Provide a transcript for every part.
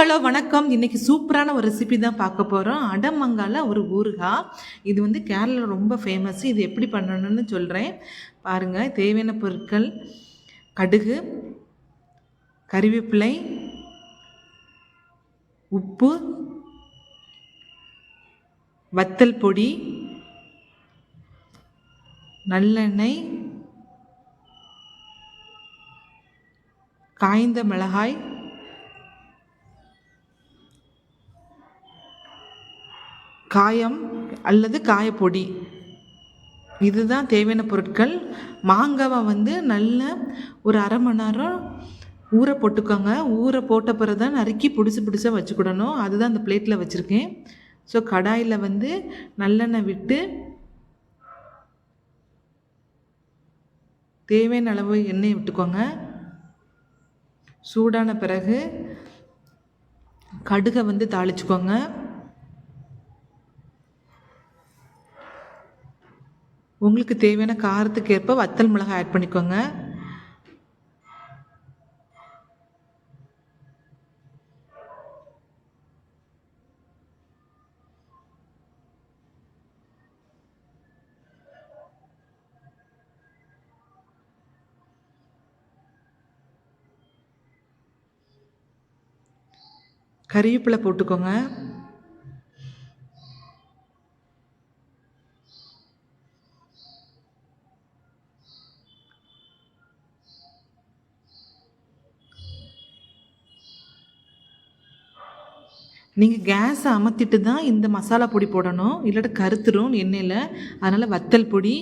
Hello வணக்கம். இன்றைக்கி சூப்பரான ஒரு ரெசிபி தான் பார்க்க போகிறோம் அடமங்கால ஒரு ஊறுகாய். இது வந்து கேரளாவில் ரொம்ப ஃபேமஸ் இது எப்படி பண்ணணும்னு சொல்கிறேன் பாருங்கள் தேவையான பொருட்கள் கடுகு கறிவேப்பிலை உப்பு வத்தல் பொடி நல்லெண்ணெய் காய்ந்த மிளகாய் காயம் அல்லது காயப்பொடி. இதுதான் தேவையான பொருட்கள். மாங்காவை வந்து நல்ல ஒரு அரை மணி நேரம் ஊற போட்டுக்கோங்க. ஊற போட்ட பிறகு தான் நறுக்கி பிடிச்சி பிடிச்சா வச்சுக்கிடணும். அதுதான் அந்த பிளேட்டில் வச்சுருக்கேன். ஸோ கடாயில் வந்து நல்லெண்ணெய் விட்டு தேவையான அளவு எண்ணெய் விட்டுக்கோங்க. சூடான பிறகு கடுகை வந்து தாளிச்சுக்கோங்க. உங்களுக்கு தேவையான காரத்துக்கு ஏற்ப வத்தல் மிளகாய் ஆட் பண்ணிக்கோங்க. கறிவேப்பிலை போட்டுக்கோங்க. நீங்கள் கேஸை அமர்த்திட்டு தான் இந்த மசாலா பொடி போடணும். இல்லாட்ட கருத்துரும் எண்ணெயில். அதனால் வத்தல் பொடி.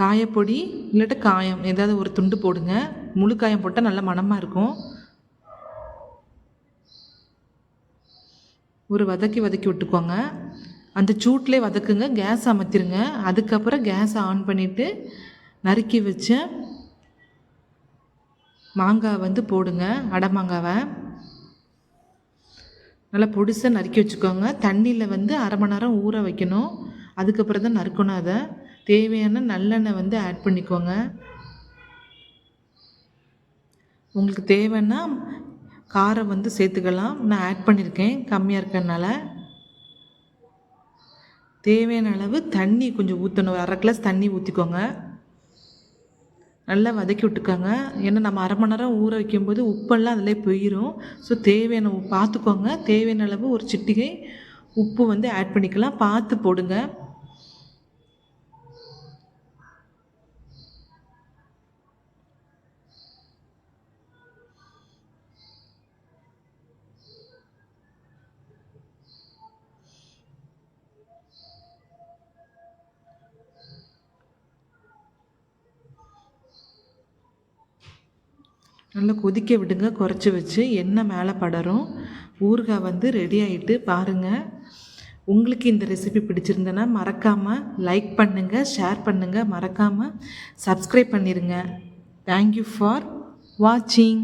காயப்பொடி இல்லாட்ட காயம். ஏதாவது ஒரு துண்டு போடுங்க. முழு காயம் போட்டால் நல்ல மணமாக இருக்கும். ஒரு வதக்கி வதக்கி விட்டுக்கோங்க. அந்த சூட்லேயே வதக்குங்க. கேஸ் அமர்த்திருங்க அதுக்கப்புறம் கேஸை ஆன் பண்ணிவிட்டு நறுக்கி வச்ச மாங்காய் வந்து போடுங்க அடை மாங்காவை நல்லா பொடிசாக நறுக்கி வச்சுக்கோங்க. தண்ணியில் வந்து அரை மணி நேரம் ஊற வைக்கணும். அதுக்கப்புறம் தான் நறுக்கணும் அதை. தேவையான நல்லெண்ணெய் வந்து ஆட் பண்ணிக்கோங்க. உங்களுக்கு தேவைன்னா காரம் வந்து சேர்த்துக்கலாம். நான் ஆட் பண்ணியிருக்கேன் கம்மியாக இருக்கறனால தேவையான அளவு தண்ணி கொஞ்சம் ஊற்றணும் அரை கிளாஸ் தண்ணி ஊற்றிக்கோங்க நல்லா வதக்கி விட்டுக்கோங்க. ஏன்னா நம்ம அரை மணி நேரம் ஊற வைக்கும்போது உப்பெல்லாம் அதிலே போயிடும் ஸோ தேவையான பார்த்துக்கோங்க. தேவையான அளவு ஒரு சிட்டிகை உப்பு வந்து ஆட் பண்ணிக்கலாம். பார்த்து போடுங்க. நல்லா கொதிக்க விடுங்க குறைச்சி வச்சு. எண்ணெய் மேலே படரும் ஊறுகாய் வந்து ரெடி ஆகிட்டு பாருங்கள் உங்களுக்கு இந்த ரெசிபி பிடிச்சிருந்தேன்னா மறக்காமல் லைக் பண்ணுங்கள் ஷேர் பண்ணுங்கள் மறக்காமல் சப்ஸ்கிரைப் பண்ணிடுங்க தேங்க்யூ ஃபார் வாட்சிங்